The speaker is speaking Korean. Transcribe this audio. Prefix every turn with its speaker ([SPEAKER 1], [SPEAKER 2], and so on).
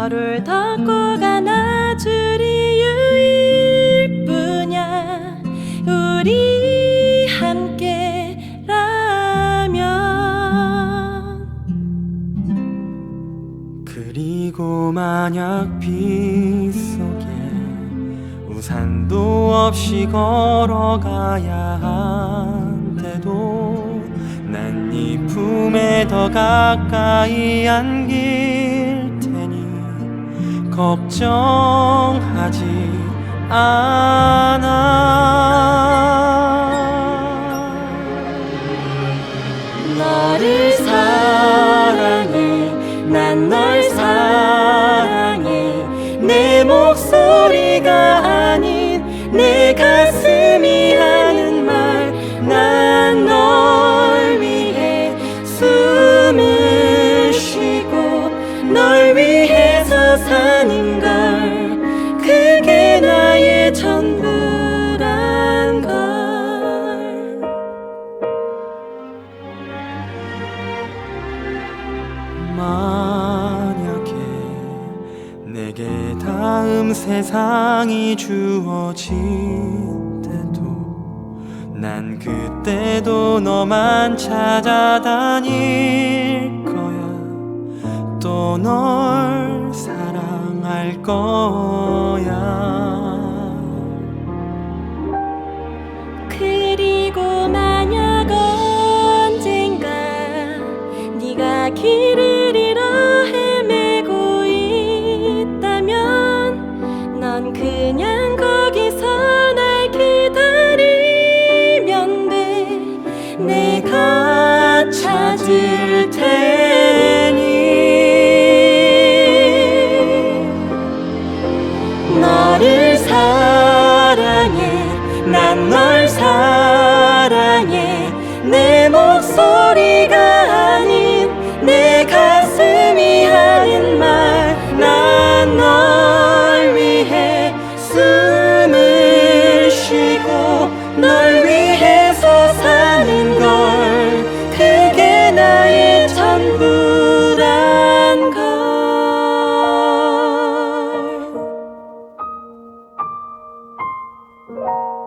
[SPEAKER 1] 서로를 덮고 안아주리 유일 뿐이야. 우리 함께라면.
[SPEAKER 2] 그리고 만약 빗속에 우산도 없이 걸어가야 한데도 난 네 품에 더 가까이 테니 걱정하지 않아.
[SPEAKER 1] 너를 사랑해. 난 널 사랑해. 내 목소리가 아닌 내가 그게 나의 전부란 걸.
[SPEAKER 2] 만약에 내게 다음 세상이 주어질 때도 난 그때도 너만 찾아다닐 거야. 또 널 사랑 할 거야.
[SPEAKER 1] 그리고 만약 언젠가 네가 길을 잃어 헤매고 있다면 넌 그냥 거기서 날 기다리면 돼. 내가 찾을 Thank you.